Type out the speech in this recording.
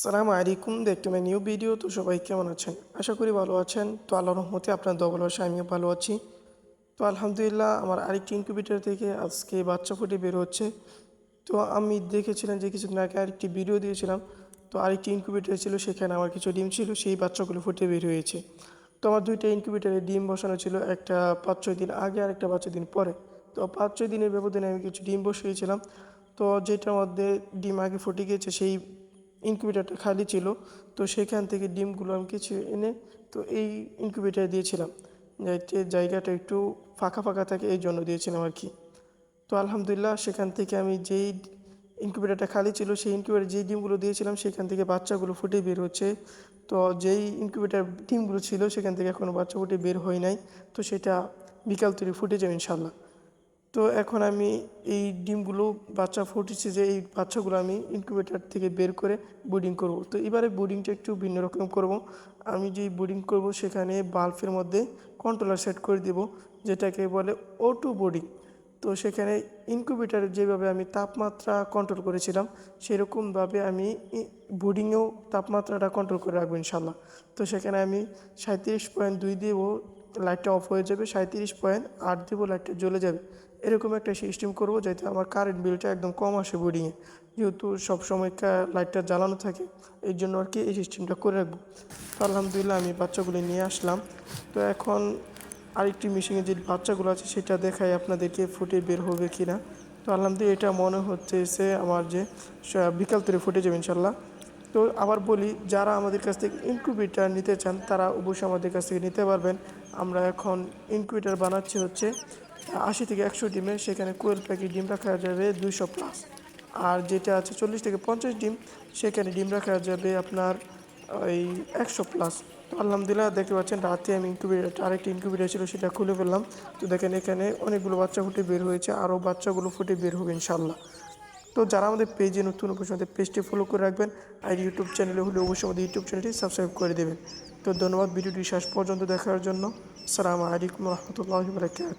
সালাম আলাইকুম দেখতে পাই নিউ ভিডিও, তো সবাই কেমন আছেন? আশা করি ভালো আছেন। তো আল্লাহ রহমতে আপনার দবল ভাষা আমিও ভালো আছি। তো আলহামদুলিল্লাহ, আমার আরেকটি ইনকিউবেটার থেকে আজকে বাচ্চা ফুটে বের হচ্ছে। তো আমি দেখেছিলাম যে কিছুদিন আগে আরেকটি ভিডিও দিয়েছিলাম। তো আরেকটি ইনকিউবেটার ছিল, সেখানে আমার কিছু ডিম ছিল, সেই বাচ্চাগুলো ফুটে বের হয়েছে। তো আমার দুইটা ইনকিউবেটারে ডিম বসানো ছিল, একটা পাঁচ, ছয় দিন আগে আর একটা পাঁচ দিন পরে। তো পাঁচ, ছয় দিনের ব্যবধানে আমি কিছু ডিম বসিয়েছিলাম। তো যেটার মধ্যে ডিম আগে ফুটে গিয়েছে, সেই ইনকিউবেটারটা খালি ছিল, তো সেখান থেকে ডিমগুলো আমি কিছু এনে, তো এই ইনকিউবেটারে দিয়েছিলাম। যাতে জায়গাটা একটু ফাঁকা ফাঁকা থাকে, এই জন্য দিয়েছিলাম আর কি। তো আলহামদুলিল্লাহ, সেখান থেকে আমি যেই ইনকিউবেটারটা খালি ছিল, সেই ইনকিউবেটার যেই ডিমগুলো দিয়েছিলাম, সেখান থেকে বাচ্চাগুলো ফুটে বের হচ্ছে। তো যেই ইনকিউবেটার ডিমগুলো ছিল, সেখান থেকে এখনও বাচ্চা ফুটে বের হয় নাই, তো সেটা বিকাল তৈরি ফুটে যাবে ইনশাল্লাহ তো এখন আমি এই ডিমগুলো বাচ্চা ফুটেছে যে এই বাচ্চাগুলো আমি ইনকিউবেটার থেকে বের করে বোর্ডিং করব। তো এবারে বোর্ডিংটা একটু ভিন্ন রকম করব। আমি যেই বোর্ডিং করব সেখানে বাল্বের মধ্যে কন্ট্রোলার সেট করে দেব, যেটাকে বলে অটো বোর্ডিং তো সেখানে ইনকিউবেটারে যেভাবে আমি তাপমাত্রা কন্ট্রোল করেছিলাম, সেরকমভাবে আমি বোর্ডিংয়েও তাপমাত্রাটা কন্ট্রোল করে রাখব ইনশাল্লাহ। তো সেখানে আমি সাঁত্রিশ পয়েন্ট দুই দেবো লাইটটা অফ হয়ে যাবে সাঁত্রিশ পয়েন্ট আট দেবো লাইটটা জ্বলে যাবে। এরকম একটা সিস্টেম করব যাতে আমার কারেন্ট বিলটা একদম কম আসে বোর্ডিংয়ে যেহেতু সবসময় লাইটটা জ্বালানো থাকে এই জন্য আর কি এই সিস্টেমটা করে রাখব। তো আলহামদুলিল্লাহ আমি বাচ্চাগুলি নিয়ে আসলাম। তো এখন আরেকটি মেশিনে যে বাচ্চাগুলো আছে, সেটা দেখাই আপনাদেরকে ফুটে বের হবে কি না তো আলহামদুলিল্লাহ এটা মনে হচ্ছে আমার যে বিকাল থেকে ফুটে যাবে ইনশাল্লাহ তো আবার বলি, যারা আমাদের কাছ থেকে ইনকিউবেটার নিতে চান, তারা অবশ্যই আমাদের কাছ থেকে নিতে পারবেন। আমরা এখন ইনকিউবেটার বানাচ্ছি হচ্ছে, আশি থেকে একশো ডিমের, সেখানে কোয়েল প্যাকেট ডিম রাখা যাবে দুইশো প্লাস। আর যেটা আছে চল্লিশ থেকে পঞ্চাশ ডিম, সেখানে ডিম রাখা যাবে আপনার ওই একশো প্লাস। তো আলহামদুলিল্লাহ দেখতে পাচ্ছেন, রাতে আমি ইনকিউবেটার, আরেকটি ইনকিউবেটার ছিল সেটা খুলে ফেললাম। তো দেখেন এখানে অনেকগুলো বাচ্চা ফুটে বের হয়েছে, আরও বাচ্চাগুলো ফুটে বের হবে ইনশাল্লাহ তো যারা আমাদের পেজে নতুন অবশ্যই আমাদের পেজটি ফলো করে রাখবেন আর ইউটিউব চ্যানেলে হলে অবশ্যই আমাদের ইউটিউব চ্যানেলটি সাবস্ক্রাইব করে দেবেন। তো ধন্যবাদ, ভিডিওটি শেষ পর্যন্ত দেখার জন্য। সালাম আলাইকুম রহমতুল্লাহ বারকাত